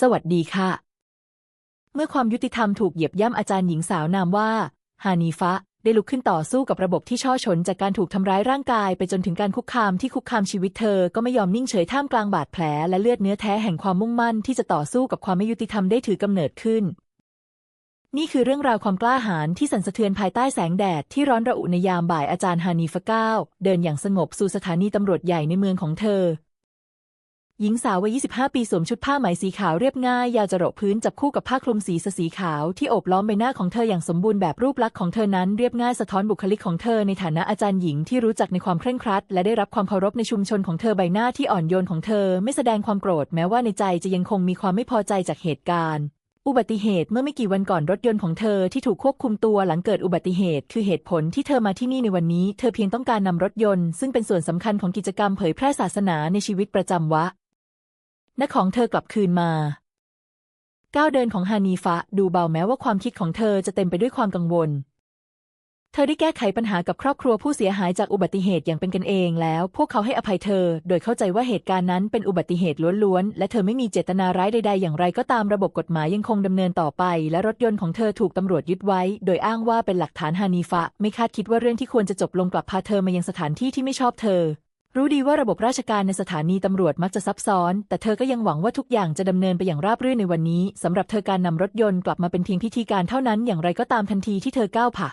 สวัสดีค่ะ เมื่อความยุติธรรมถูกเหยียบย่ำอาจารย์หญิงสาวนามว่า ฮานีฟะได้ลุกขึ้นต่อสู้กับระบบที่ช่อฉนจากการถูกทำร้ายร่างกายไปจนถึงการคุกคามที่คุกคามชีวิตเธอ ก็ไม่ยอมนิ่งเฉยท่ามกลางบาดแผล และเลือดเนื้อแท้แห่งความมุ่งมั่นที่จะต่อสู้กับความไม่ยุติธรรมได้ถือกำเนิดขึ้น นี่คือเรื่องราวความกล้าหาญที่สั่นสะเทือนภายใต้แสงแดดที่ร้อนระอุในยามบ่ายอาจารย์ฮานีฟะก้าวเดินอย่างสงบสู่สถานีตำรวจใหญ่ในเมืองของเธอ หญิงสาววัย 25 ปีสวมชุดผ้าไหมสีขาวเรียบง่าย ยาวจรดพื้นจับคู่กับผ้าคลุมสีสสีขาวที่โอบล้อมใบหน้าของเธออย่างสมบูรณ์แบบรูปลักษณ์ของเธอนั้นเรียบง่ายสะท้อนบุคลิกของเธอในฐานะอาจารย์หญิงที่รู้จักในความเคร่งครัด และได้รับความเคารพในชุมชนของเธอใบหน้าที่อ่อนโยนของเธอ ไม่แสดงความโกรธแม้ว่าในใจจะยังคงมีความไม่พอใจจากเหตุการณ์อุบัติเหตุเมื่อไม่กี่วันก่อนรถยนต์ของเธอที่ถูกควบคุมตัวหลังเกิดอุบัติเหตุ คือเหตุผลที่เธอมาที่นี่ในวันนี้ เธอเพียงต้องการนำรถยนต์ซึ่งเป็นส่วนสำคัญของกิจกรรมเผยแพร่ศาสนาในชีวิตประจำวะ นของเธอกลับคืนมาก้าวเดินของฮานีฟะดูเบาแม้ว่าความคิดของเธอจะเต็มไปด้วยความกังวล เธอได้แก้ไขปัญหากับครอบครัวผู้เสียหายจากอุบัติเหตุอย่างเป็นกันเองแล้ว พวกเขาให้อภัยเธอ โดยเข้าใจว่าเหตุการณ์นั้นเป็นอุบัติเหตุล้วนๆ และเธอไม่มีเจตนาร้ายใดๆ อย่างไรก็ตามระบบกฎหมายยังคงดำเนินต่อไป และรถยนต์ของเธอถูกตำรวจยึดไว้ โดยอ้างว่าเป็นหลักฐานฮานีฟะ ไม่คาดคิดว่าเรื่องที่ควรจะจบลงกลับพาเธอมายังสถานที่ที่ไม่ชอบเธอ รู้ดีว่าระบบราชการในสถานีตำรวจมักจะซับซ้อน แต่เธอก็ยังหวังว่าทุกอย่างจะดำเนินไปอย่างราบรื่นในวันนี้สำหรับเธอการนำรถยนต์กลับมาเป็นเพียงพิธีการเท่านั้นอย่างไรก็ตามทันทีที่เธอก้าวผ่า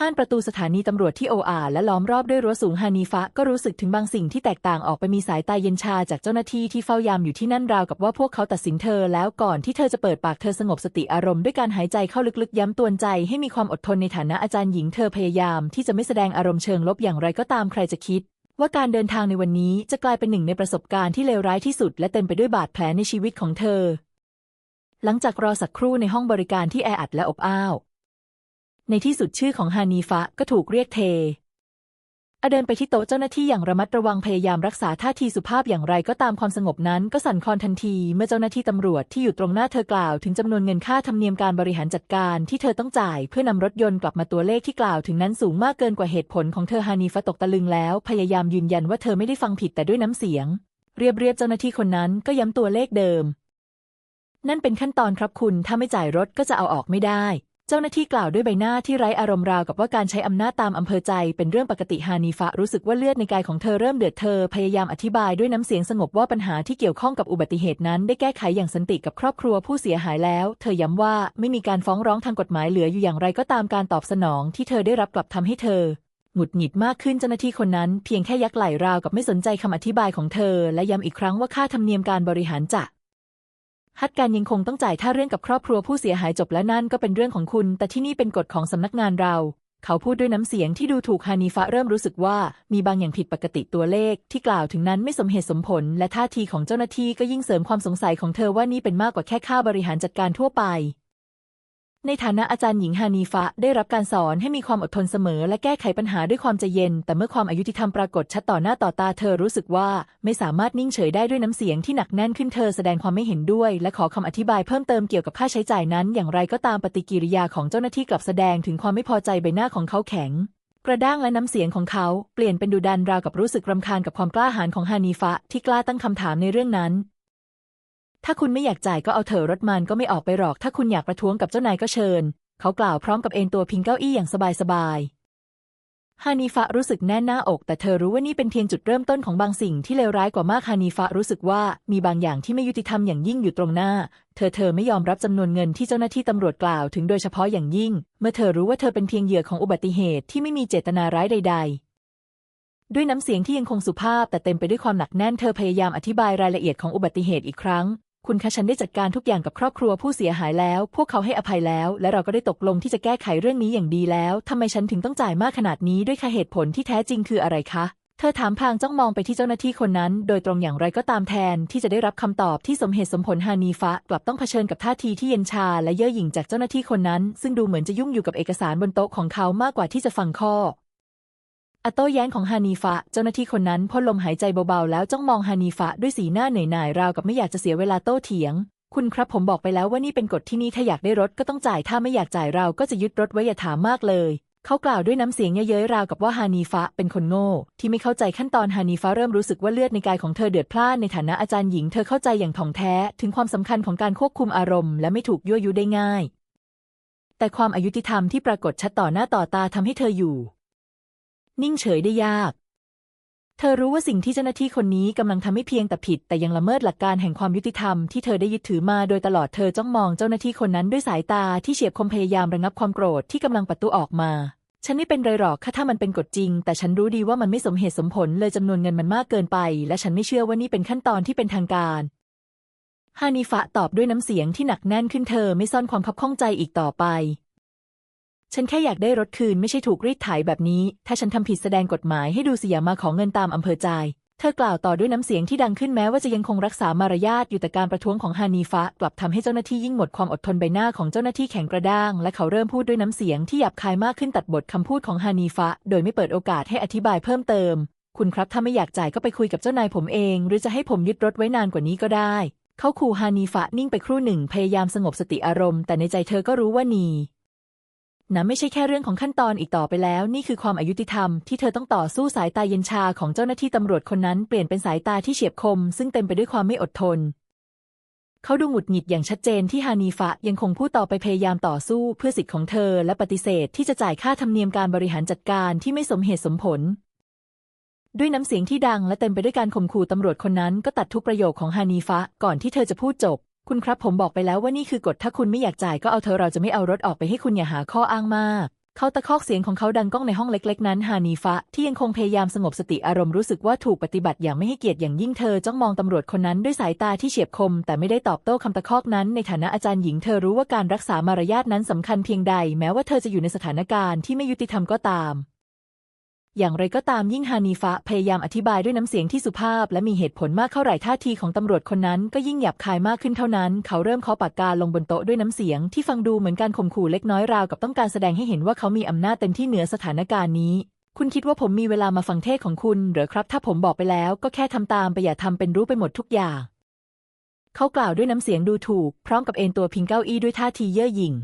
ห้านประตูสถานีตำรวจที่โออาและล้อมรอบด้วยรั้วสูงฮานีฟะก็รู้สึกถึงบางสิ่งที่แตกต่างออกไปมีสายตาเย็นชาจากเจ้าหน้าที่ที่เฝ้ายามอยู่ที่นั่นราวกับว่าพวกเขาตัดสินเธอแล้วก่อนที่เธอจะเปิดปากเธอสงบสติอารมณ์ด้วยการหายใจเข้าลึกๆย้ำตวนใจให้มีความอดทนในฐานะอาจารย์หญิงเธอพยายามที่จะไม่แสดงอารมณ์เชิงลบอย่างไรก็ตามใครจะคิด ว่าการเดินทางในวันนี้จะกลายเป็นหนึ่งในประสบการณ์ที่เลวร้ายที่สุด และเต็มไปด้วยบาดแผลในชีวิตของเธอ หลังจากรอสักครู่ในห้องบริการที่แออัดและอบอ้าว ในที่สุดชื่อของฮานีฟะก็ถูกเรียกเท อเดินไปที่โต๊ะเจ้าหน้าที่อย่างระมัดระวังพยายามรักษาท่าทีสุภาพอย่างไรก็ตามความสงบนั้นก็สั่นคลอนทันที เมื่อเจ้าหน้าที่ตำรวจที่อยู่ตรงหน้าเธอกล่าวถึงจำนวนเงินค่าธรรมเนียมการบริหารจัดการที่เธอต้องจ่ายเพื่อนำรถยนต์กลับมาตัวเลขที่กล่าวถึงนั้นสูงมากเกินกว่าเหตุผลของเธอฮานีฟะตกตะลึงแล้ว พยายามยืนยันว่าเธอไม่ได้ฟังผิดแต่ด้วยน้ำเสียง เรียบเรียบเจ้าหน้าที่คนนั้นก็ย้ำตัวเลขเดิม นั่นเป็นขั้นตอนครับคุณถ้าไม่จ่ายรถก็จะเอาออกไม่ได้ เจ้าหน้าที่กล่าวด้วยใบหน้าที่ไร้อารมณ์ราวกับว่าการใช้อำนาจตามอำเภอใจเป็นเรื่องปกติฮานีฟะรู้สึกว่าเลือดในกายของเธอเริ่มเดือดเธอพยายามอธิบายด้วยน้ำเสียงสงบว่าปัญหาที่เกี่ยวข้องกับอุบัติเหตุนั้น ได้แก้ไขอย่างสันติกับครอบครัวผู้เสียหายแล้ว เธอย้ำว่าไม่มีการฟ้องร้องทางกฎหมายเหลืออยู่อย่างไรก็ตามการตอบสนอง ที่เธอได้รับกลับทำให้เธอหงุดหงิดมากขึ้นเจ้าหน้าที่คนนั้น เพียงแค่ยักไหล่ราวกับไม่สนใจคำอธิบายของเธอ และย้ำอีกครั้งว่าค่าธรรมเนียมการบริหารจะ ฮัดการยังคงต้องจ่ายถ้าเรื่องกับครอบครัวผู้เสียหายจบแล้วนั่นก็เป็นเรื่องของคุณ แต่ที่นี่เป็นกฎของสำนักงานเรา เขาพูดด้วยน้ำเสียงที่ดูถูกฮานีฟะเริ่มรู้สึกว่ามีบางอย่างผิดปกติตัวเลข ที่กล่าวถึงนั้นไม่สมเหตุสมผล และท่าทีของเจ้าหน้าที่ก็ยิ่งเสริมความสงสัยของเธอว่านี่เป็นมากกว่าแค่ค่าบริหารจัดการทั่วไป ในฐานะอาจารย์หญิงฮานีฟะได้รับการสอนให้มีความอดทนเสมอ และแก้ไขปัญหาด้วยความใจเย็น แต่เมื่อความอายุติธรรมปรากฏชัดต่อหน้าต่อตาเธอรู้สึกว่าไม่สามารถนิ่งเฉยได้ด้วยน้ำเสียงที่หนักแน่นขึ้นเธอแสดงความไม่เห็นด้วย และขอคำอธิบายเพิ่มเติมเกี่ยวกับค่าใช้จ่ายนั้น อย่างไรก็ตามปฏิกิริยาของเจ้าหน้าที่กลับแสดงถึงความไม่พอใจใบหน้าของเขาแข็งกระด้างและน้ำเสียงของเขาเปลี่ยนเป็นดุดันราวกับรู้สึกรำคาญกับความกล้าหาญของฮานีฟะที่กล้าตั้งคำถามในเรื่องนั้น ถ้าคุณไม่อยากจ่ายก็เอาเถอะรถมันก็ไม่ออกไปหรอก ถ้าคุณอยากประท้วงกับเจ้านายก็เชิญ เขากล่าวพร้อมกับเอนตัวพิงเก้าอี้อย่างสบายๆ ฮานีฟะรู้สึกแน่นหน้าอก แต่เธอรู้ว่านี่เป็นเพียงจุดเริ่มต้นของบางสิ่งที่เลวร้ายกว่ามากฮานีฟะรู้สึกว่ามีบางอย่างที่ไม่ยุติธรรมอย่างยิ่งอยู่ตรงหน้า เธอเธอไม่ยอมรับจำนวนเงินที่เจ้าหน้าที่ตำรวจกล่าวถึงโดยเฉพาะอย่างยิ่ง เมื่อเธอรู้ว่าเธอเป็นเพียงเหยื่อของอุบัติเหตุที่ไม่มีเจตนาร้ายใด ๆด้วยน้ำเสียงที่ยังคงสุภาพแต่เต็มไปด้วยความหนักแน่นเธอพยายามอธิบายรายละเอียดของอุบัติเหตุอีกครั้ง คุณคะฉันได้จัดการทุกอย่างกับครอบครัวผู้เสียหายแล้ว พวกเขาให้อภัยแล้ว และเราก็ได้ตกลงที่จะแก้ไขเรื่องนี้อย่างดีแล้วทำไมฉันถึงต้องจ่ายมากขนาดนี้ด้วยคะเหตุผลที่แท้จริงคืออะไรคะเธอถามพลางจ้องมองไปที่เจ้าหน้าที่คนนั้น โดยตรงอย่างไรก็ตามแทนที่จะได้รับคำตอบที่สมเหตุสมผลฮานีฟะกลับต้องเผชิญกับท่าทีที่เย็นชาและเย่อหยิ่งจากเจ้าหน้าที่คนนั้น ซึ่งดูเหมือนจะยุ่งอยู่กับเอกสารบนโต๊ะของเขามากกว่าที่จะฟังข้อ อโต้แย้งของฮานีฟะ เจ้าหน้าที่คนนั้นพ่นลมหายใจเบาๆ แล้วจ้องมองฮานีฟะด้วยสีหน้าเหนื่อยหน่ายราวกับไม่อยากจะเสียเวลาโต้เถียง คุณครับผมบอกไปแล้วว่านี่เป็นกฎที่นี่ถ้าอยากได้รถก็ต้องจ่ายถ้าไม่อยากจ่ายเราก็จะยึดรถไว้อย่าถามมากเลย เขากล่าวด้วยน้ำเสียงเย้ยๆราวกับว่าฮานีฟะเป็นคนโง่ ที่ไม่เข้าใจขั้นตอนฮานีฟะเริ่มรู้สึกว่าเลือดในกายของเธอเดือดพล่านในฐานะอาจารย์หญิงเธอเข้าใจอย่างถ่องแท้ถึงความสำคัญของการควบคุมอารมณ์และไม่ถูกยั่วยุได้ง่าย แต่ความอายุติธรรมที่ปรากฏชัดต่อหน้าต่อตาทำให้เธออยู่ นิ่งเฉยได้ยาก เธอรู้ว่าสิ่งที่เจ้าหน้าที่คนนี้กำลังทำไม่เพียงแต่ผิด แต่ยังละเมิดหลักการแห่งความยุติธรรมที่เธอได้ยึดถือมาโดยตลอดเธอจ้องมองเจ้าหน้าที่คนนั้นด้วยสายตาที่เฉียบคมพยายามระงับความโกรธที่กำลังปัตุออกมาฉันไม่เป็นไรหรอกค่ะถ้ามันเป็นกฎจริง แต่ฉันรู้ดีว่ามันไม่สมเหตุสมผลเลยจำนวนเงินมันมากเกินไป และฉันไม่เชื่อว่านี่เป็นขั้นตอนที่เป็นทางการ ฮานิฟะตอบด้วยน้ำเสียงที่หนักแน่นขึ้นเธอไม่ซ่อนความคับข้องใจอีกต่อไป ฉันแค่อยากได้รถคืนไม่ใช่ถูกรีดไถแบบนี้ ถ้าฉันทำผิดแสดงกฎหมายให้ดูเสิอย่ามาขอเงินตามอำเภอใจ เธอกล่าวต่อด้วยน้ำเสียงที่ดังขึ้นแม้ว่าจะยังคงรักษามารยาทอยู่แต่การประท้วงของฮานีฟะกลับทำให้เจ้าหน้าที่ยิ่งหมดความอดทนใบหน้าของเจ้าหน้าที่แข็งกระด้าง และเขาเริ่มพูดด้วยน้ำเสียงที่หยาบคายมากขึ้นตัดบทคำพูดของฮานีฟะโดยไม่เปิดโอกาสให้อธิบายเพิ่มเติม คุณครับถ้าไม่อยากจ่ายก็ไปคุยกับเจ้านายผมเอง หรือจะให้ผมยึดรถไว้นานกว่านี้ก็ได้เขาขู่ฮานีฟะนิ่งไปครู่หนึ่งพยายามสงบสติอารมณ์แต่ในใจเธอก็รู้ว่านี นะไม่ใช่แค่เรื่องของขั้นตอนอีกต่อไปแล้ว นี่คือความอายุติธรรมที่เธอต้องต่อสู้สายตาเย็นชาของเจ้าหน้าที่ตำรวจคนนั้นเปลี่ยนเป็นสายตาที่เฉียบคม ซึ่งเต็มไปด้วยความไม่อดทน เขาดูหงุดหงิดอย่างชัดเจนที่ฮานีฟะยังคงพูดต่อไปพยายามต่อสู้เพื่อสิทธิ์ของเธอ และปฏิเสธที่จะจ่ายค่าธรรมเนียมการบริหารจัดการที่ไม่สมเหตุสมผล ด้วยน้ำเสียงที่ดังและเต็มไปด้วยการข่มขู่ตำรวจคนนั้นก็ตัดทุกประโยคของฮานีฟะก่อนที่เธอจะพูดจบ คุณครับผมบอกไปแล้วว่านี่คือกฎถ้าคุณไม่อยากจ่ายก็เอาเธอเราจะไม่เอารถออกไปให้คุณอย่าหาข้ออ้างมากเขาตะคอกเสียงของเขาดังก้องในห้องเล็ก ๆ นั้น ฮานีฟะที่ยังคงพยายามสงบสติอารมณ์รู้สึกว่าถูกปฏิบัติอย่างไม่ให้เกียรติอย่างยิ่งเธอจ้องมองตำรวจคนนั้นด้วยสายตาที่เฉียบคม แต่ไม่ได้ตอบโต้คำตะคอกนั้น ในฐานะอาจารย์หญิงเธอรู้ว่าการรักษามารยาทนั้นสำคัญเพียงใด แม้ว่าเธอจะอยู่ในสถานการณ์ที่ไม่ยุติธรรมก็ตาม อย่างไรก็ตามยิ่งฮานีฟะพยายามอธิบายด้วยน้ำเสียงที่สุภาพ และมีเหตุผลมากเท่าไหร่ท่าทีของตำรวจคนนั้นก็ยิ่งหยาบคายมากขึ้นเท่านั้น เขาเริ่มเคาะปากกาลงบนโต๊ะด้วยน้ำเสียงที่ฟังดูเหมือนการข่มขู่เล็กน้อยราวกับต้องการแสดงให้เห็นว่าเขามีอำนาจเต็มที่เหนือสถานการณ์นี้ คุณคิดว่าผมมีเวลามาฟังเทศของคุณหรือครับ ถ้าผมบอกไปแล้วก็แค่ทำตามไปอย่าทำเป็นรู้ไปหมดทุกอย่าง เขากล่าวด้วยน้ำเสียงดูถูก พร้อมกับเอนตัวพิงเก้าอี้ด้วยท่าทีเย่อหยิ่ง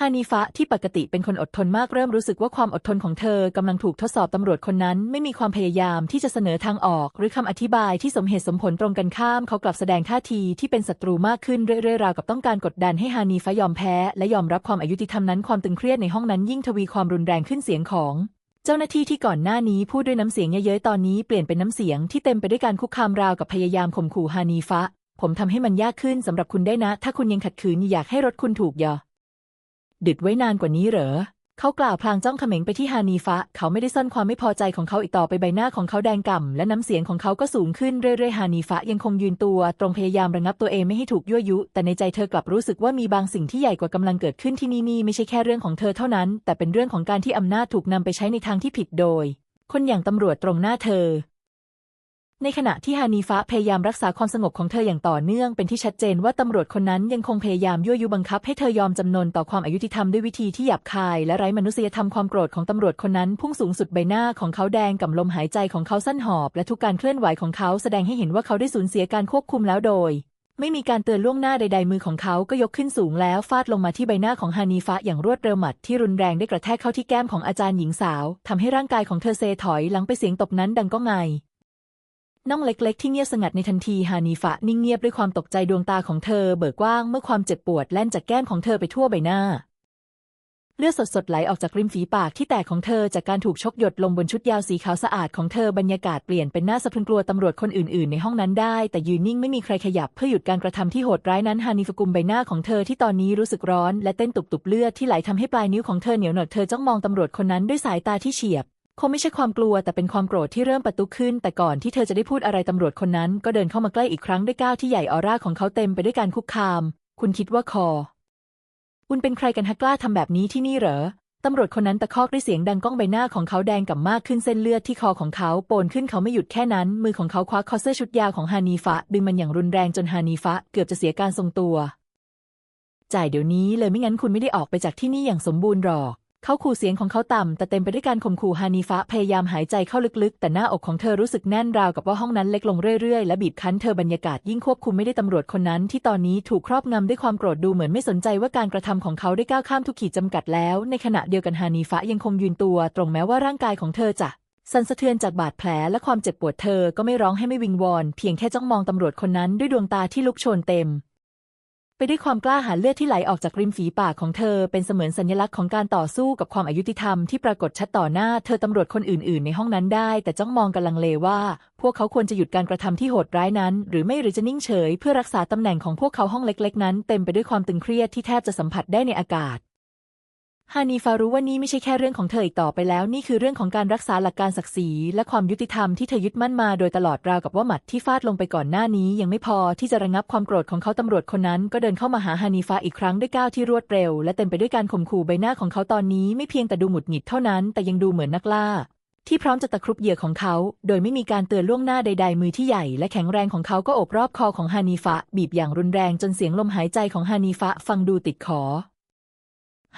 ฮานีฟะที่ปกติเป็นคนอดทนมากเริ่มรู้สึกว่าความอดทนของเธอกำลังถูกทดสอบตำรวจคนนั้น ไม่มีความพยายามที่จะเสนอทางออก หรือคำอธิบายที่สมเหตุสมผลตรงกันข้ามเขากลับแสดงท่าทีที่เป็นศัตรูมากขึ้นเรื่อยๆราวกับต้องการกดดันให้ฮานีฟะยอมแพ้ และยอมรับความอายุติธรรมนั้นความตึงเครียดในห้องนั้นยิ่งทวีความรุนแรงขึ้นเสียงของเจ้าหน้าที่ที่ก่อนหน้านี้พูดด้วยน้ำเสียงเย้ยๆตอนนี้เปลี่ยนเป็นน้ำเสียงที่เต็มไปด้วยการคุกคามราวกับพยายามข่มขู่ฮานีฟะ ผมทำให้มันยากขึ้นสำหรับคุณได้นะ ถ้าคุณยังขัดขืนอยากให้รถคุณถูกยอ ดึดไว้นานกว่านี้เหรอ เขากล่าวพลางจ้องเขม็งไปที่ฮานีฟะ เขาไม่ได้ซ่อนความไม่พอใจของเขาอีกต่อไปใบหน้าของเขาแดงก่ำและน้ำเสียงของเขาก็สูงขึ้นเรื่อยๆฮานีฟะยังคงยืนตัว ตรงพยายามระงับตัวเองไม่ให้ถูกยั่วยุ แต่ในใจเธอกลับรู้สึกว่ามีบางสิ่งที่ใหญ่กว่ากำลังเกิดขึ้นที่นี่นี่ไม่ใช่แค่เรื่องของเธอเท่านั้น แต่เป็นเรื่องของการที่อำนาจถูกนำไปใช้ในทางที่ผิดโดย คนอย่างตำรวจตรงหน้าเธอ ในขณะที่ฮานีฟะพยายามรักษาความสงบของเธออย่างต่อเนื่องเป็นที่ชัดเจนว่าตำรวจคนนั้นยังคงพยายามยั่วยุบังคับให้เธอยอมจำนนต่อความอายุติธรรมด้วยวิธีที่หยาบคายและไร้มนุษยธรรมความโกรธของตำรวจคนนั้นพุ่งสูงสุดใบหน้าของเขาแดงกับลมหายใจของเขาสั้นหอบ และทุกการเคลื่อนไหวของเขาแสดงให้เห็นว่าเขาได้สูญเสียการควบคุมแล้วโดย ไม่มีการเตือนล่วงหน้าใด ๆ มือของเขาก็ยกขึ้นสูงแล้วฟาดลงมาที่ใบหน้าของฮานีฟะอย่างรวดเร็วหมัดที่รุนแรงได้กระแทกเข้าที่แก้มของอาจารย์หญิงสาวทำให้ร่างกายของเธอเซถอยหลังไปเสียงตบนั้นดังก้องไง น่องเล็กๆที่เงียบสงัดในทันทีฮานีฟะนิ่งเงียบด้วยความตกใจดวงตาของเธอ เบิกกว้างเมื่อความเจ็บปวดแล่นจากแก้มของเธอไปทั่วใบหน้า เลือดสดๆไหลออกจากริมฝีปากที่แตกของเธอจากการถูกชกหยดลงบนชุดยาวสีขาวสะอาดของเธอบรรยากาศเปลี่ยนเป็นหน้าสะพรึงกลัวตำรวจคนอื่นๆในห้องนั้นได้ แต่ยืนนิ่งไม่มีใครขยับเพื่อหยุดการกระทำที่โหดร้ายนั้นฮานีฟกุมใบหน้าของเธอที่ตอนนี้รู้สึกร้อนและเต้นตุบๆเลือดที่ไหลทำให้ปลายนิ้วของเธอเหนียวหนวดเธอจ้องมองตำรวจคนนั้นด้วยสายตาที่เฉียบ คงไม่ใช่ความกลัวแต่เป็นความโกรธที่เริ่มประตุขึ้น แต่ก่อนที่เธอจะได้พูดอะไรตำรวจคนนั้น ก็เดินเข้ามาใกล้อีกครั้งด้วยก้าวที่ใหญ่ออร่าของเขาเต็มไปด้วยการคุกคาม คุณคิดว่าคอ คุณเป็นใครกันฮะกล้าทำแบบนี้ที่นี่เหรอตำรวจคนนั้นตะคอกด้วยเสียงดังก้องใบหน้าของเขาแดงก่ำมากขึ้นเส้นเลือดที่คอของเขาโปนขึ้นเขาไม่หยุดแค่นั้น มือของเขาคว้าคอเสื้อชุดยาวของฮานีฟะ ดึงมันอย่างรุนแรงจนฮานีฟะเกือบจะเสียการทรงตัว จ่ายเดี๋ยวนี้เลยไม่งั้นคุณไม่ได้ออกไปจากที่นี่อย่างสมบูรณ์หรอก เขาขู่เสียงของเขาต่ำแต่เต็มไปด้วยการข่มขู่ฮานีฟะพยายามหายใจเข้าลึกๆ แต่หน้าอกของเธอรู้สึกแน่นราวกับว่าห้องนั้นเล็กลงเรื่อยๆ และบีบคั้นเธอบรรยากาศยิ่งควบคุมไม่ได้ตำรวจคนนั้น ที่ตอนนี้ถูกครอบงำด้วยความโกรธดูเหมือนไม่สนใจว่าการกระทำของเขาได้ก้าวข้ามทุกขีดจำกัดแล้ว ในขณะเดียวกันฮานีฟะยังคงยืนตัวตรงแม้ว่าร่างกายของเธอจะสั่นสะเทือนจากบาดแผลและความเจ็บปวดเธอก็ไม่ร้องให้ไม่วิงวอน เพียงแค่จ้องมองตำรวจคนนั้นด้วยดวงตาที่ลุกโชนเต็ม ไปด้วยความกล้าหาญเลือดที่ไหลออกจากริมฝีปากของเธอ เป็นเสมือนสัญลักษณ์ของการต่อสู้กับความอายุติธรรมที่ปรากฏชัดต่อหน้าเธอตำรวจคนอื่น ๆ ในห้องนั้นได้ แต่จ้องมองกันลังเลว่า พวกเขาควรจะหยุดการกระทำที่โหดร้ายนั้น หรือไม่หรือจะนิ่งเฉย เพื่อรักษาตำแหน่งของพวกเขาห้องเล็ก ๆ นั้น เต็มไปด้วยความตึงเครียดที่แทบจะสัมผัสได้ในอากาศ ฮานีฟารู้ว่านี่ไม่ใช่แค่เรื่องของเธออีกต่อไปแล้ว นี่คือเรื่องของการรักษาหลักการศักดิ์ศรี และความยุติธรรมที่เธอยึดมั่นมาโดยตลอดราวกับว่าหมัดที่ฟาดลงไปก่อนหน้านี้ ยังไม่พอที่จะระงับความโกรธของเขาตำรวจคนนั้น ก็เดินเข้ามาหาฮานีฟาอีกครั้งด้วยก้าวที่รวดเร็ว และเต็มไปด้วยการข่มขู่ใบหน้าของเขาตอนนี้ไม่เพียงแต่ดูหงุดหงิดเท่านั้น แต่ยังดูเหมือนนักล่า ที่พร้อมจะตะครุบเหยื่อของเขา โดยไม่มีการเตือนล่วงหน้าใด ๆ มือที่ใหญ่และแข็งแรงของเขาก็โอบรอบคอของฮานีฟะบีบอย่างรุนแรงจนเสียงลมหายใจของฮานีฟะฟังดูติดขอ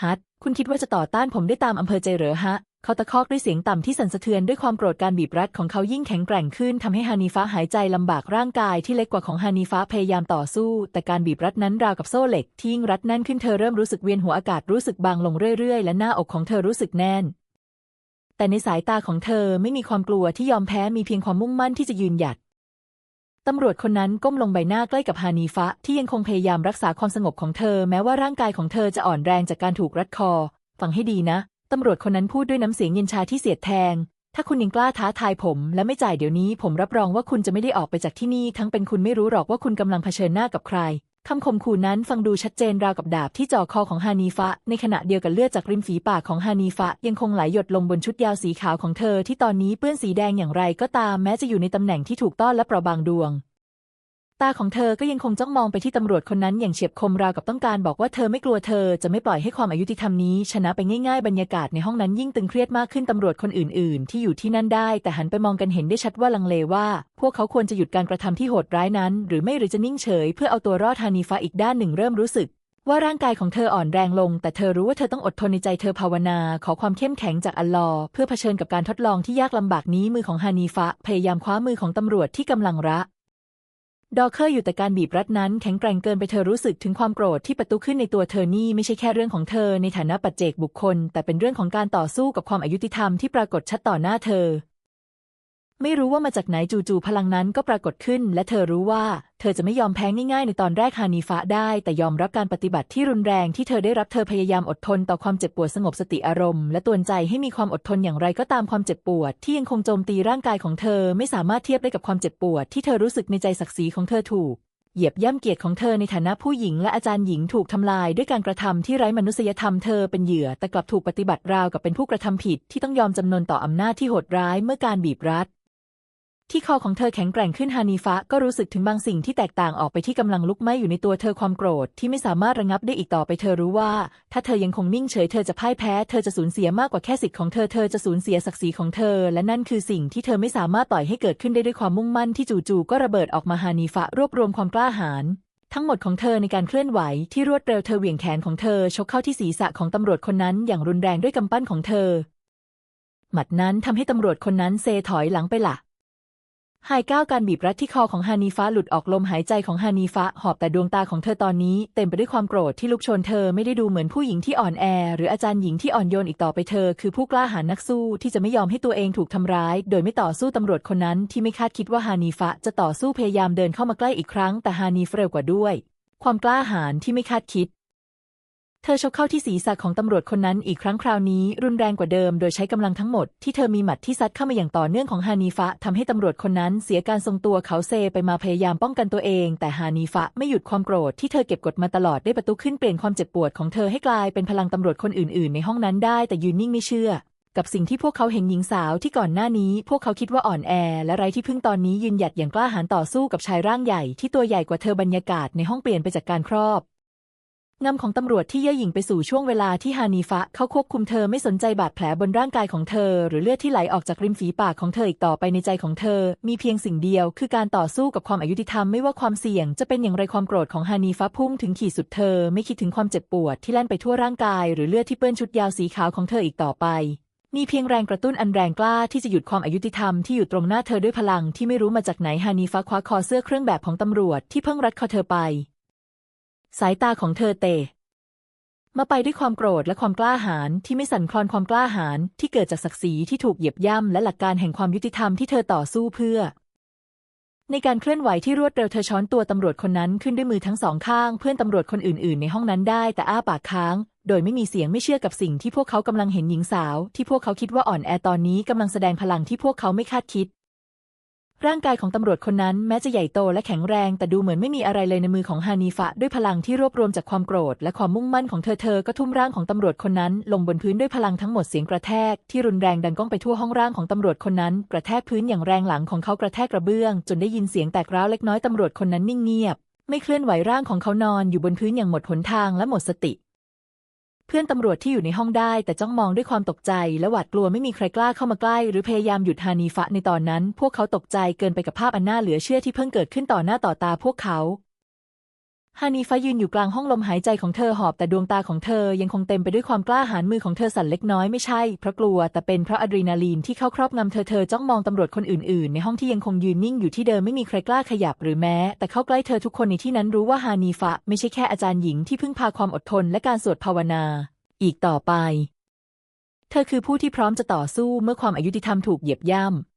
ฮัต คุณคิดว่าจะต่อต้านผมได้ตามอำเภอใจเหรอฮะ เขาตะคอกด้วยเสียงต่ำที่สั่นสะเทือนด้วยความโกรธการบีบรัดของเขายิ่งแข็งแกร่งขึ้นทำให้ฮานีฟะหายใจลำบากร่างกายที่เล็กกว่าของฮานีฟะพยายามต่อสู้ แต่การบีบรัดนั้นราวกับโซ่เหล็กที่ยิ่งรัดแน่นขึ้นเธอเริ่มรู้สึกเวียนหัวอากาศรู้สึกบางลงเรื่อยๆ และหน้าอกของเธอรู้สึกแน่น แต่ในสายตาของเธอไม่มีความกลัวที่ยอมแพ้มีเพียงความมุ่งมั่นที่จะยืนหยัด ตำรวจคนนั้นก้มลงใบหน้าใกล้กับฮานีฟะที่ยังคงพยายามรักษาความสงบของเธอ แม้ว่าร่างกายของเธอจะอ่อนแรงจากการถูกรัดคอ ฟังให้ดีนะ ตำรวจคนนั้นพูดด้วยน้ำเสียงเย็นชาที่เสียดแทง ถ้าคุณยังกล้าท้าทายผม และไม่จ่ายเดี๋ยวนี้ ผมรับรองว่าคุณจะไม่ได้ออกไปจากที่นี่ ทั้งเป็นคุณไม่รู้หรอกว่าคุณกำลังเผชิญหน้ากับใคร คำข่มขู่นั้นฟังดูชัดเจนราวกับดาบที่จ่อคอของฮานีฟะ ในขณะเดียวกันเลือดจากริมฝีปากของฮานีฟะ ยังคงไหลหยดลงบนชุดยาวสีขาวของเธอที่ตอนนี้เปื้อนสีแดงอย่างไรก็ตามแม้จะอยู่ในตำแหน่งที่ถูกต้อนและเปราะบางดวง ตาของเธอก็ยังคงจ้องมองไปที่ตำรวจคนนั้นอย่างเฉียบคมราวกับต้องการบอกว่าเธอไม่กลัวเธอจะไม่ปล่อยให้ความอายุติธรรมนี้ ชนะไปง่ายๆ บรรยากาศในห้องนั้นยิ่งตึงเครียดมากขึ้นตำรวจคนอื่นๆ ที่อยู่ที่นั่นได้ แต่หันไปมองกันเห็นได้ชัดว่าลังเลว่า พวกเขาควรจะหยุดการกระทำที่โหดร้ายนั้น หรือไม่หรือจะนิ่งเฉย เพื่อเอาตัวรอดฮานีฟ้าอีกด้านหนึ่งเริ่มรู้สึกว่าร่างกายของเธออ่อนแรงลง แต่เธอรู้ว่าเธอต้องอดทนในใจเธอภาวนา ขอความเข้มแข็งจากอัลลอฮ์เพื่อเผชิญกับการทดลองที่ยากลำบากนี้มือของฮานีฟะพยายามคว้ามือของตำรวจที่กำลังระ ดอเคอร์อยู่แต่การบีบรัดนั้นแข็งแกร่งเกินไปเธอรู้สึกถึงความโกรธที่ประตูขึ้นในตัวเธอนี่ไม่ใช่แค่เรื่องของเธอในฐานะปัจเจกบุคคล แต่เป็นเรื่องของการต่อสู้กับความอายุติธรรมที่ปรากฏชัดต่อหน้าเธอ ไม่รู้ว่ามาจากไหนจู่ๆพลังนั้นก็ปรากฏขึ้น และเธอรู้ว่า เธอจะไม่ยอมแพ้ง่ายๆในตอนแรกฮานีฟะได้ แต่ยอมรับการปฏิบัติที่รุนแรงที่เธอได้รับเธอพยายามอดทนต่อความเจ็บปวดสงบสติอารมณ์ และตวนใจให้มีความอดทนอย่างไรก็ตามความเจ็บปวด ที่ยังคงโจมตีร่างกายของเธอไม่สามารถเทียบได้กับความเจ็บปวด ที่เธอรู้สึกในใจศักดิ์ศรีของเธอถูกเหยียบย่ำเกียรติของเธอในฐานะผู้หญิงและอาจารย์หญิงถูกทำลายด้วยการกระทำที่ไร้มนุษยธรรมเธอเป็นเหยื่อแต่กลับถูกปฏิบัติราวกับเป็นผู้กระทำผิดที่ต้องยอมจำนนต่ออำนาจที่โหดร้ายเมื่อการบีบรัด ที่คอของเธอแข็งแกร่งขึ้นฮานีฟะก็รู้สึกถึงบางสิ่งที่แตกต่างออกไปที่กำลังลุกไหม้อยู่ในตัวเธอความโกรธที่ไม่สามารถระงับได้อีกต่อไปเธอรู้ว่า ถ้าเธอยังคงนิ่งเฉยเธอจะพ่ายแพ้เธอจะสูญเสียมากกว่าแค่สิทธิ์ของเธอเธอจะสูญเสียศักดิ์ศรีของเธอ และนั่นคือสิ่งที่เธอไม่สามารถปล่อยให้เกิดขึ้นได้ด้วยความมุ่งมั่นที่จู่ๆก็ระเบิดออกมาฮานีฟะรวบรวมความกล้าหาญทั้งหมดของเธอในการเคลื่อนไหวที่รวดเร็วเธอเหวี่ยงแขนของเธอชกเข้าที่ศีรษะของตำรวจคนนั้นอย่างรุนแรงด้วยกำปั้นของเธอ หมัดนั้นทำให้ตำรวจคนนั้นเซถอยหลังไปละ หายก้าวการบีบรัดที่คอของฮานีฟ้าหลุดออกลมหายใจของฮานีฟ้าหอบแต่ดวงตาของเธอตอนนี้เต็มไปด้วยความโกรธที่ลุกชนเธอไม่ได้ดูเหมือนผู้หญิงที่อ่อนแอ หรืออาจารย์หญิงที่อ่อนโยนอีกต่อไปเธอ คือผู้กล้าหาญนักสู้ที่จะไม่ยอมให้ตัวเองถูกทำร้าย โดยไม่ต่อสู้ตำรวจคนนั้นที่ไม่คาดคิดว่าฮานีฟ้าจะต่อสู้พยายามเดินเข้ามาใกล้อีกครั้ง แต่ฮานีฟเร็วกว่าด้วย ความกล้าหาญที่ไม่คาดคิด เธอชกเข้าที่ศีรษะของตำรวจคนนั้นอีกครั้งคราวนี้ รุนแรงกว่าเดิมโดยใช้กำลังทั้งหมดที่เธอมีหมัดที่ซัดเข้ามาอย่างต่อเนื่องของฮานีฟะทำให้ตำรวจคนนั้นเสียการทรงตัวเขาเซไปมาพยายามป้องกันตัวเอง แต่ฮานีฟะไม่หยุดความโกรธที่เธอเก็บกดมาตลอดได้ประตูขึ้นเปลี่ยนความเจ็บปวดของเธอให้กลายเป็นพลังตำรวจคนอื่นๆ ในห้องนั้นได้ แต่ยืนนิ่งไม่เชื่อ กับสิ่งที่พวกเขาเห็นหญิงสาวที่ก่อนหน้านี้ พวกเขาคิดว่าอ่อนแอ และไร้ที่พึ่งตอนนี้ยืนหยัดอย่างกล้าหาญต่อสู้กับชายร่างใหญ่ที่ตัวใหญ่กว่าเธอบรรยากาศในห้องเปลี่ยนไปจากการครอบ งำของตำรวจที่เย่อหยิ่งไปสู่ช่วงเวลาที่ฮานีฟะเข้าควบคุมเธอไม่สนใจบาดแผลบนร่างกายของเธอ หรือเลือดที่ไหลออกจากริมฝีปากของเธออีกต่อไปในใจของเธอ มีเพียงสิ่งเดียว คือการต่อสู้กับความอายุติธรรมไม่ว่าความเสี่ยงจะเป็นอย่างไรความโกรธของฮานีฟะพุ่งถึงขีดสุดเธอ ไม่คิดถึงความเจ็บปวดที่แล่นไปทั่วร่างกาย หรือเลือดที่เปื้อนชุดยาวสีขาวของเธออีกต่อไปมีเพียงแรงกระตุ้นอันแรงกล้าที่จะหยุดความอายุติธรรมที่อยู่ตรงหน้าเธอด้วยพลังที่ไม่รู้มาจากไหนฮานีฟะคว้าคอเสื้อเครื่องแบบของตำรวจที่เพิ่งรัดคอเธอไป สายตาของเธอเตะมาไปด้วยความโกรธและความกล้าหาญที่ไม่สั่นคลอนความกล้าหาญที่เกิดจากศักดิ์ศรีที่ถูกเหยียบย่ำและหลักการแห่งความยุติธรรมที่เธอต่อสู้เพื่อ ในการเคลื่อนไหวที่รวดเร็วเธอช้อนตัวตำรวจคนนั้นขึ้นด้วยมือทั้งสองข้าง เพื่อนตำรวจคนอื่นๆ ในห้องนั้นได้แต่อ้าปากค้าง โดยไม่มีเสียงไม่เชื่อกับสิ่งที่พวกเขากำลังเห็นหญิงสาว ที่พวกเขาคิดว่าอ่อนแอตอนนี้กำลังแสดงพลังที่พวกเขาไม่คาดคิด ร่างกายของตำรวจคนนั้นแม้จะใหญ่โตและแข็งแรง แต่ดูเหมือนไม่มีอะไรเลยในมือของฮานีฟะด้วยพลังที่รวบรวมจากความโกรธ และความมุ่งมั่นของเธอเธอก็ทุ่มร่างของตำรวจคนนั้น ลงบนพื้นด้วยพลังทั้งหมดเสียงกระแทกที่รุนแรงดังก้องไปทั่วห้องร่างของตำรวจคนนั้น กระแทกพื้นอย่างแรงหลังของเขากระแทกกระเบื้อง จนได้ยินเสียงแตกร้าวเล็กน้อยตำรวจคนนั้นนิ่งเงียบ ไม่เคลื่อนไหวร่างของเขานอนอยู่บนพื้นอย่างหมดหนทางและหมดสติ เพื่อนตำรวจที่อยู่ในห้องได้ แต่จ้องมองด้วยความตกใจ และหวาดกลัวไม่มีใครกล้าเข้ามาใกล้ หรือพยายามหยุดฮานีฟะในตอนนั้น พวกเขาตกใจเกินไปกับภาพอันน่าเหลือเชื่อที่เพิ่งเกิดขึ้นต่อหน้าต่อตาพวกเขา ฮานีฟะยืนอยู่กลางห้องลมหายใจของเธอหอบแต่ดวงตาของเธอยังคงเต็มไปด้วยความกล้าหาญมือของเธอสั่นเล็กน้อยไม่ใช่เพราะกลัวแต่เป็นเพราะอะดรีนาลีนที่เข้าครอบงำเธอเธอจ้องมองตำรวจคนอื่นๆ ในห้องที่ยังคงยืนนิ่งอยู่ที่เดิมไม่มีใครกล้าขยับหรือแม้ แต่เข้าใกล้เธอทุกคนในที่นั้นรู้ว่าฮานีฟะไม่ใช่แค่อาจารย์หญิงที่พึ่งพาความอดทนและการสวดภาวนา อีกต่อไป เธอคือผู้ที่พร้อมจะต่อสู้เมื่อความอายุติธรรมถูกเหยียบย่ำ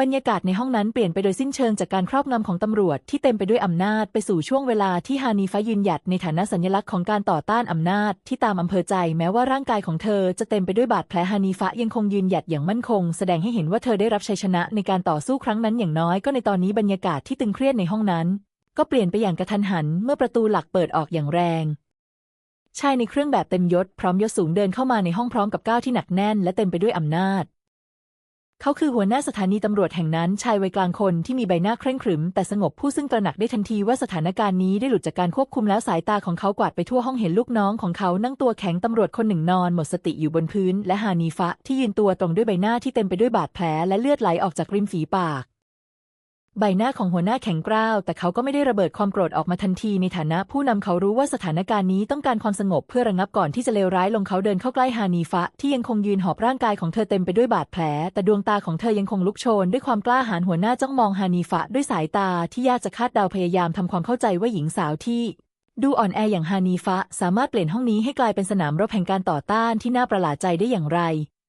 บรรยากาศในห้องนั้นเปลี่ยนไปโดยสิ้นเชิงจากการครอบงำของตำรวจที่เต็มไปด้วยอำนาจไปสู่ช่วงเวลาที่ฮานีฟะยืนหยัดในฐานะสัญลักษณ์ของการต่อต้านอำนาจที่ตามอำเภอใจแม้ว่าร่างกายของเธอจะเต็มไปด้วยบาดแผลฮานีฟะยังคงยืนหยัดอย่างมั่นคง แสดงให้เห็นว่าเธอได้รับชัยชนะในการต่อสู้ครั้งนั้นอย่างน้อยก็ในตอนนี้บรรยากาศที่ตึงเครียดในห้องนั้น ก็เปลี่ยนไปอย่างกระทันหัน เมื่อประตูหลักเปิดออกอย่างแรงชายในเครื่องแบบเต็มยศพร้อมยศสูงเดินเข้ามาในห้องพร้อมกับก้าวที่หนักแน่นและเต็มไปด้วยอำนาจ เขาคือหัวหน้าสถานีตำรวจแห่งนั้นชายวัยกลางคนที่มีใบหน้าเคร่งขรึม แต่สงบผู้ซึ่งตระหนักได้ทันทีว่าสถานการณ์นี้ได้หลุดจากการควบคุมแล้วสายตาของเขากวาดไปทั่วห้องเห็นลูกน้องของเขานั่งตัวแข็งตำรวจคนหนึ่งนอนหมดสติอยู่บนพื้น และฮานีฟะที่ยืนตัวตรงด้วยใบหน้าที่เต็มไปด้วยบาดแผลและเลือดไหลออกจากริมฝีปาก ใบหน้าของหัวหน้าแข็งกร้าว แต่เขาก็ไม่ได้ระเบิดความโกรธออกมาทันทีในฐานะผู้นำเขารู้ว่าสถานการณ์นี้ต้องการความสงบเพื่อระงับก่อนที่จะเลวร้ายลงเขาเดินเข้าใกล้ฮานีฟะ ที่ยังคงยืนหอบร่างกายของเธอเต็มไปด้วยบาดแผล แต่ดวงตาของเธอยังคงลุกโชน ด้วยความกล้าหาญหัวหน้าจ้องมองฮานีฟะ ด้วยสายตาที่ยากจะคาดเดาพยายามทำความเข้าใจว่าหญิงสาวที่ดูอ่อนแออย่างฮานีฟะ สามารถเปลี่ยนห้องนี้ให้กลายเป็นสนามรบแห่งการต่อต้านที่น่าประหลาดใจได้อย่างไร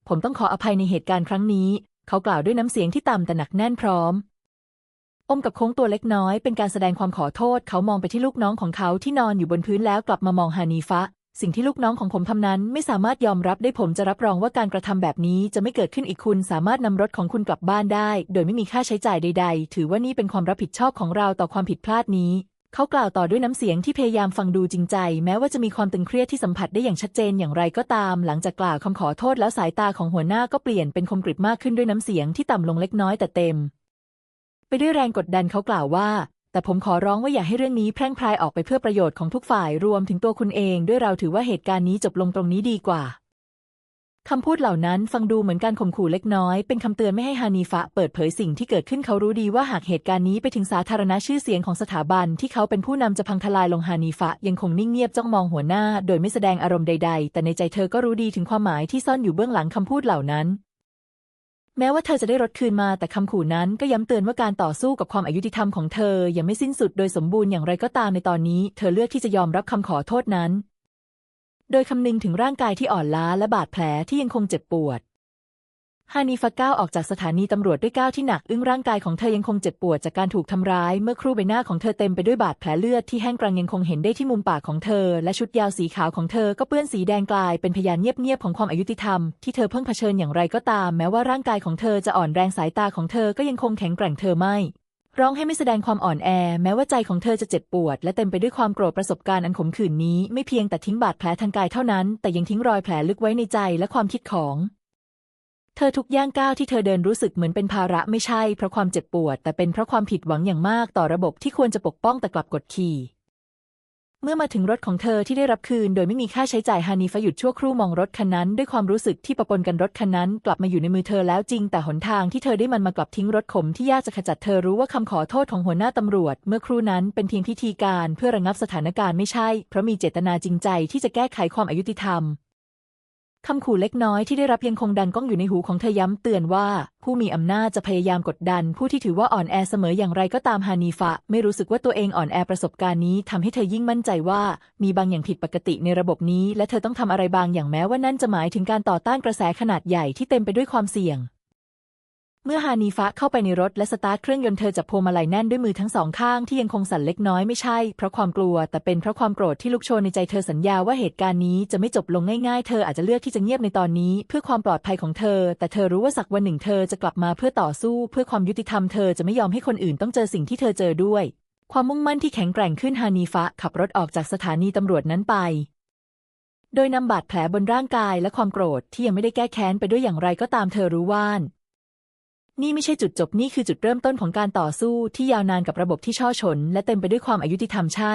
ผมต้องขออภัยในเหตุการณ์ครั้งนี้ เขากล่าวด้วยน้ำเสียงที่ต่ำแต่หนักแน่นพร้อม อมกับโค้งตัวเล็กน้อยเป็นการแสดงความขอโทษ เขามองไปที่ลูกน้องของเขาที่นอนอยู่บนพื้นแล้วกลับมามองฮานีฟะ สิ่งที่ลูกน้องของผมทำนั้นไม่สามารถยอมรับได้ผมจะรับรองว่าการกระทำแบบนี้จะไม่เกิดขึ้นอีกคุณสามารถนำรถของคุณกลับบ้านได้ โดยไม่มีค่าใช้จ่ายใด ๆ ถือว่านี่เป็นความรับผิดชอบของเราต่อความผิดพลาดนี้ เขากล่าวต่อด้วยน้ำเสียงที่พยายามฟังดูจริงใจ แม้ว่าจะมีความตึงเครียดที่สัมผัสได้อย่างชัดเจนอย่างไรก็ตาม หลังจากกล่าวคำขอโทษแล้วสายตาของหัวหน้าก็เปลี่ยนเป็นคมกริบมากขึ้นด้วยน้ำเสียงที่ต่ำลงเล็กน้อยแต่เต็ม ไปด้วยแรงกดดันเขากล่าวว่า แต่ผมขอร้องว่าอย่าให้เรื่องนี้แพร่งพรายออกไปเพื่อประโยชน์ของทุกฝ่ายรวมถึงตัวคุณเอง ด้วยเราถือว่าเหตุการณ์นี้จบลงตรงนี้ดีกว่าคำพูดเหล่านั้นฟังดูเหมือนการข่มขู่เล็กน้อย เป็นคำเตือนไม่ให้ฮานีฟะเปิดเผยสิ่งที่เกิดขึ้นเขารู้ดีว่าหากเหตุการณ์นี้ไปถึงสาธารณชื่อเสียงของสถาบันที่เขาเป็นผู้นำจะพังทลายลงฮานีฟะยังคงนิ่งเงียบจ้องมองหัวหน้า โดยไม่แสดงอารมณ์ใด ๆ แต่ในใจเธอก็รู้ดีถึงความหมายที่ซ่อนอยู่เบื้องหลังคำพูดเหล่านั้น แม้ว่าเธอจะได้รถคืนมาแต่คำขู่นั้นก็ย้ำเตือนว่าการต่อสู้กับความอายุติธรรมของเธอยังไม่สิ้นสุดโดยสมบูรณ์อย่างไรก็ตามในตอนนี้ เธอเลือกที่จะยอมรับคำขอโทษนั้น โดยคำนึงถึงร่างกายที่อ่อนล้าและบาดแผลที่ยังคงเจ็บปวด ฮานีฟะก้าวออกจากสถานีตำรวจด้วยก้าวที่หนัก อึ้งร่างกายของเธอยังคงเจ็บปวดจากการถูกทำร้าย เมื่อครู่ใบหน้าของเธอเต็มไปด้วยบาดแผลเลือดที่แห้งกรังยังคงเห็นได้ที่มุมปากของเธอ และชุดยาวสีขาวของเธอก็เปื้อนสีแดงกลายเป็นพยานเงียบๆของความอายุติธรรมที่เธอเพิ่งเผชิญอย่างไรก็ตาม แม้ว่าร่างกายของเธอจะอ่อนแรงสายตาของเธอก็ยังคงแข็งแกร่งเธอไม่ร้องให้ไม่แสดงความอ่อนแอ แม้ว่าใจของเธอจะเจ็บปวด และเต็มไปด้วยความโกรธประสบการณ์อันขมขื่นนี้ ไม่เพียงแต่ทิ้งบาดแผลทางกายเท่านั้น แต่ยังทิ้งรอยแผลลึกไว้ในใจและความคิดของ เธอทุกย่างก้าวที่เธอเดินรู้สึกเหมือนเป็นภาระไม่ใช่เพราะความเจ็บปวด แต่เป็นเพราะความผิดหวังอย่างมากต่อระบบที่ควรจะปกป้องแต่กลับกดขี่ เมื่อมาถึงรถของเธอที่ได้รับคืน โดยไม่มีค่าใช้จ่ายฮานีฟะหยุดชั่วครู่มองรถคันนั้น ด้วยความรู้สึกที่ปะปนกันรถคันนั้น กลับมาอยู่ในมือเธอแล้วจริง แต่หนทางที่เธอได้มันมากลับทิ้งรถขมที่ยากจะขจัดเธอรู้ว่าคำขอโทษของหัวหน้าตำรวจ เมื่อครู่นั้นเป็นเพียงพิธีการเพื่อระงับสถานการณ์ไม่ใช่ เพราะมีเจตนาจริงใจที่จะแก้ไขความอายุติธรรม คำขู่เล็กน้อยที่ได้รับยังคงดังก้องอยู่ในหูของเธอย้ำเตือนว่า ผู้มีอำนาจจะพยายามกดดัน ผู้ที่ถือว่าอ่อนแอเสมออย่างไรก็ตามฮานีฟะ ไม่รู้สึกว่าตัวเองอ่อนแอประสบการณ์นี้ทำให้เธอยิ่งมั่นใจว่า มีบางอย่างผิดปกติในระบบนี้ และเธอต้องทำอะไรบางอย่างแม้ว่านั่นจะหมายถึงการต่อต้านกระแสขนาดใหญ่ที่เต็มไปด้วยความเสี่ยง เมื่อฮานีฟะเข้าไปในรถและสตาร์ทเครื่องยนต์เธอจับพวงมาลัยแน่นด้วยมือทั้งสองข้างที่ยังคงสั่นเล็กน้อยไม่ใช่เพราะความกลัว แต่เป็นเพราะความโกรธที่ลุกโชนในใจเธอสัญญาว่าเหตุการณ์นี้จะไม่จบลงง่ายๆ เธออาจจะเลือกที่จะเงียบในตอนนี้ เพื่อความปลอดภัยของเธอ แต่เธอรู้ว่าสักวันหนึ่งเธอจะกลับมาเพื่อต่อสู้ เพื่อความยุติธรรมเธอจะไม่ยอมให้คนอื่นต้องเจอสิ่งที่เธอเจอด้วย ความมุ่งมั่นที่แข็งแกร่งขึ้นฮานีฟะขับรถออกจากสถานีตำรวจนั้นไปโดยนำบาดแผลบนร่างกายและความโกรธที่ยังไม่ได้แก้แค้นไปด้วยอย่างไรก็ตามเธอรู้ว่าน นี่ไม่ใช่จุดจบนี่คือจุดเริ่มต้นของการต่อสู้ที่ยาวนานกับระบบที่ช่อชน และเต็มไปด้วยความอายุติธรรมใช่